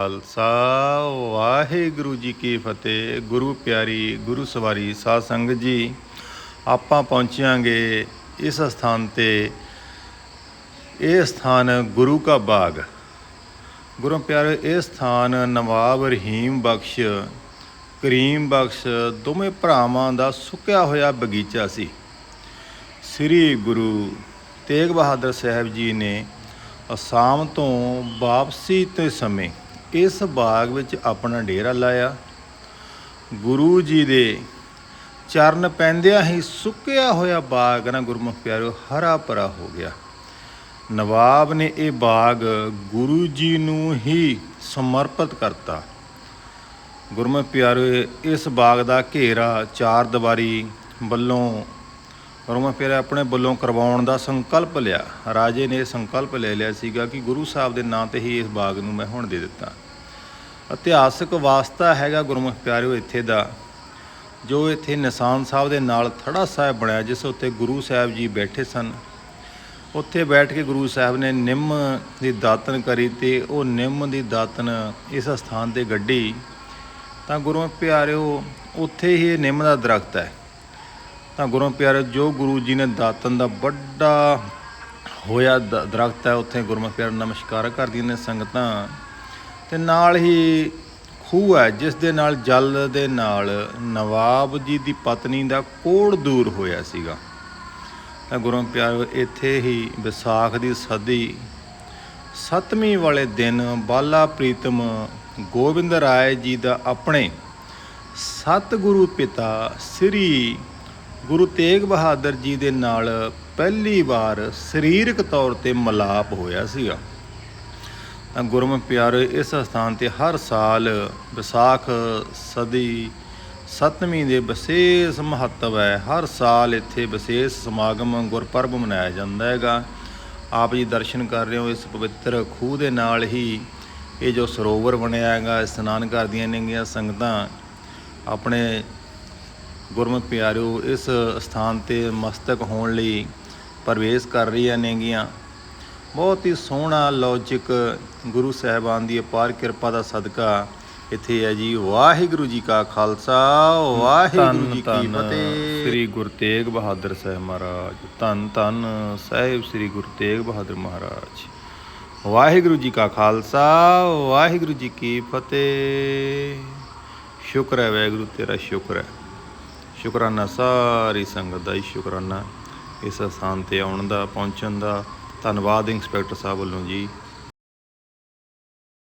ਖਾਲਸਾ, ਵਾਹਿਗੁਰੂ ਜੀ ਕੀ ਫਤਿਹ। ਗੁਰੂ ਪਿਆਰੀ, ਗੁਰੂ ਸਵਾਰੀ ਸਾਧ ਸੰਗਤ ਜੀ, ਆਪਾਂ ਪਹੁੰਚਾਂਗੇ ਇਸ ਸਥਾਨ ਤੇ। ਇਹ ਸਥਾਨ ਗੁਰੂ ਕਾ ਬਾਗ। ਗੁਰੂ ਪਿਆਰੇ, ਇਹ ਸਥਾਨ ਨਵਾਬ ਰਹੀਮ ਬਖਸ਼, ਕਰੀਮ ਬਖਸ਼ ਦੋਵੇਂ ਭਰਾਵਾਂ ਦਾ ਸੁੱਕਿਆ ਹੋਇਆ ਬਗੀਚਾ ਸੀ। ਸ੍ਰੀ ਗੁਰੂ ਤੇਗ ਬਹਾਦਰ ਸਾਹਿਬ ਜੀ ਨੇ ਅਸਾਮ ਤੋਂ ਵਾਪਸੀ ਤੇ ਸਮੇਂ ਇਸ ਬਾਗ ਵਿੱਚ ਆਪਣਾ ਡੇਰਾ ਲਾਇਆ। ਗੁਰੂ ਜੀ ਦੇ ਚਰਨ ਪੈਂਦਿਆਂ ਹੀ ਸੁੱਕਿਆ ਹੋਇਆ ਬਾਗ ਨਾ ਗੁਰਮੁਖ ਪਿਆਰਿਓ ਹਰਾ ਭਰਾ ਹੋ ਗਿਆ। ਨਵਾਬ ਨੇ ਇਹ ਬਾਗ ਗੁਰੂ ਜੀ ਨੂੰ ਹੀ ਸਮਰਪਿਤ ਕਰਤਾ। ਗੁਰਮੁਖ ਪਿਆਰਿਓ ਇਸ ਬਾਗ ਦਾ ਘੇਰਾ ਚਾਰ ਦੀਵਾਰੀ ਵੱਲੋਂ ਗੁਰਮੁਖ ਪਿਆਰੇ, ਆਪਣੇ ਵੱਲੋਂ ਕਰਵਾਉਣ ਦਾ ਸੰਕਲਪ ਲਿਆ। ਰਾਜੇ ਨੇ ਇਹ ਸੰਕਲਪ ਲੈ ਲਿਆ ਸੀਗਾ ਕਿ ਗੁਰੂ ਸਾਹਿਬ ਦੇ ਨਾਂ ਤੇ ਹੀ ਇਸ ਬਾਗ ਨੂੰ ਮੈਂ ਹੁਣ ਦੇ ਦਿੱਤਾ। ਇਤਿਹਾਸਕ ਵਾਸਤਾ ਹੈਗਾ ਗੁਰਮੁਖ ਪਿਆਰਿਓ ਇੱਥੇ ਦਾ, ਜੋ ਇੱਥੇ ਨਿਸ਼ਾਨ ਸਾਹਿਬ ਦੇ ਨਾਲ ਥੜਾ ਸਾਹਿਬ ਬਣਿਆ, ਜਿਸ ਉੱਤੇ ਗੁਰੂ ਸਾਹਿਬ ਜੀ ਬੈਠੇ ਸਨ। ਉੱਥੇ ਬੈਠ ਕੇ ਗੁਰੂ ਸਾਹਿਬ ਨੇ ਨਿੰਮ ਦੀ ਦਾਤਨ ਕਰੀ ਤੇ ਉਹ ਨਿੰਮ ਦੀ ਦਾਤਨ ਇਸ ਸਥਾਨ ਤੇ ਗੱਡੀ। ਤਾਂ ਗੁਰੂ ਪਿਆਰਿਓ, ਉੱਥੇ ਹੀ ਇਹ ਨਿੰਮ ਦਾ ਦਰਖਤ ਹੈ। ਤਾਂ ਗੁਰੂ ਪਿਆਰੇ, ਜੋ ਗੁਰੂ ਜੀ ਨੇ ਦਾਤਨ ਦਾ ਵੱਡਾ ਹੋਇਆ ਦ- ਦਰਖਤ ਹੈ, ਉੱਥੇ ਗੁਰਮੁਖ ਪਿਆਰੇ ਨਮਸਕਾਰ ਕਰਦੀਆਂ ਨੇ ਸੰਗਤਾਂ। ਤੇ ਨਾਲ ਹੀ ਖੂਹ ਹੈ, ਜਿਸ ਦੇ ਨਾਲ ਜਲ ਦੇ ਨਾਲ ਨਵਾਬ ਜੀ ਦੀ ਪਤਨੀ ਦਾ ਕੋੜ ਦੂਰ ਹੋਇਆ ਸੀਗਾ। ਤਾਂ ਗੁਰੂ ਪਿਆਰ, ਇੱਥੇ ਹੀ ਵਿਸਾਖ ਦੀ ਸਦੀ, ਸੱਤਵੀਂ ਵਾਲੇ ਦਿਨ ਬਾਲਾ ਪ੍ਰੀਤਮ ਗੋਬਿੰਦ ਰਾਏ ਜੀ ਦਾ ਆਪਣੇ ਸਤਿਗੁਰੂ ਪਿਤਾ ਸ੍ਰੀ ਗੁਰੂ ਤੇਗ ਬਹਾਦਰ ਜੀ ਦੇ ਨਾਲ ਪਹਿਲੀ ਵਾਰ ਸਰੀਰਕ ਤੌਰ ਤੇ ਮਲਾਪ ਹੋਇਆ ਸੀਗਾ। ਤਾਂ ਗੁਰਮੁਖ ਪਿਆਰੇ, ਇਸ ਸਥਾਨ ਤੇ ਹਰ ਸਾਲ ਵਿਸਾਖ ਸਦੀ ਸੱਤਵੀਂ ਦੇ ਵਿਸ਼ੇਸ਼ ਮਹੱਤਵ ਹੈ। ਹਰ ਸਾਲ ਇੱਥੇ ਵਿਸ਼ੇਸ਼ ਸਮਾਗਮ, ਗੁਰਪੁਰਬ ਮਨਾਇਆ ਜਾਂਦਾ ਹੈਗਾ। ਆਪ ਜੀ ਦਰਸ਼ਨ ਕਰ ਰਹੇ ਹੋ ਇਸ ਪਵਿੱਤਰ ਖੂਹ ਦੇ ਨਾਲ ਹੀ। ਇਹ ਜੋ ਸਰੋਵਰ ਬਣਿਆ ਹੈਗਾ, ਇਸ਼ਨਾਨ ਕਰਦੀਆਂ ਨੇਗੀਆਂ ਸੰਗਤਾਂ, ਆਪਣੇ ਗੁਰਮੁਖ ਪਿਆਰਿਓ ਇਸ ਸਥਾਨ ਤੇ ਮਸਤਕ ਹੋਣ ਲਈ ਪ੍ਰਵੇਸ਼ ਕਰ ਰਹੀਆਂ ਨੇਗੀਆਂ। ਬਹੁਤ ਹੀ ਸੋਹਣਾ ਲੌਜਿਕ ਗੁਰੂ ਸਾਹਿਬਾਨ ਦੀ ਅਪਾਰ ਕਿਰਪਾ ਦਾ ਸਦਕਾ ਇੱਥੇ ਹੈ ਜੀ। ਵਾਹਿਗੁਰੂ ਜੀ ਕਾ ਖਾਲਸਾ ਵਾਹਿਗੁਰੂ ਜੀ ਕੀ ਫਤਿਹ। ਸ੍ਰੀ ਗੁਰੂ ਤੇਗ ਬਹਾਦਰ ਸਾਹਿਬ ਮਹਾਰਾਜ। ਧੰਨ ਧੰਨ ਸਾਹਿਬ ਸ੍ਰੀ ਗੁਰੂ ਤੇਗ ਬਹਾਦਰ ਮਹਾਰਾਜ। ਵਾਹਿਗੁਰੂ ਜੀ ਕਾ ਖਾਲਸਾ ਵਾਹਿਗੁਰੂ ਜੀ ਕੀ ਫਤਿਹ। ਸ਼ੁਕਰ ਹੈ ਵਾਹਿਗੁਰੂ ਤੇਰਾ ਸ਼ੁਕਰ ਹੈ। ਸ਼ੁਕਰਾਨਾ, ਸਾਰੀ ਸੰਗਤ ਦਾ ਹੀ ਸ਼ੁਕਰਾਨਾ ਇਸ ਸਥਾਨ ਤੇ ਆਉਣ ਦਾ, ਪਹੁੰਚਣ ਦਾ। ਧੰਨਵਾਦ ਇੰਸਪੈਕਟਰ ਸਾਹਿਬ ਵੱਲੋਂ ਜੀ।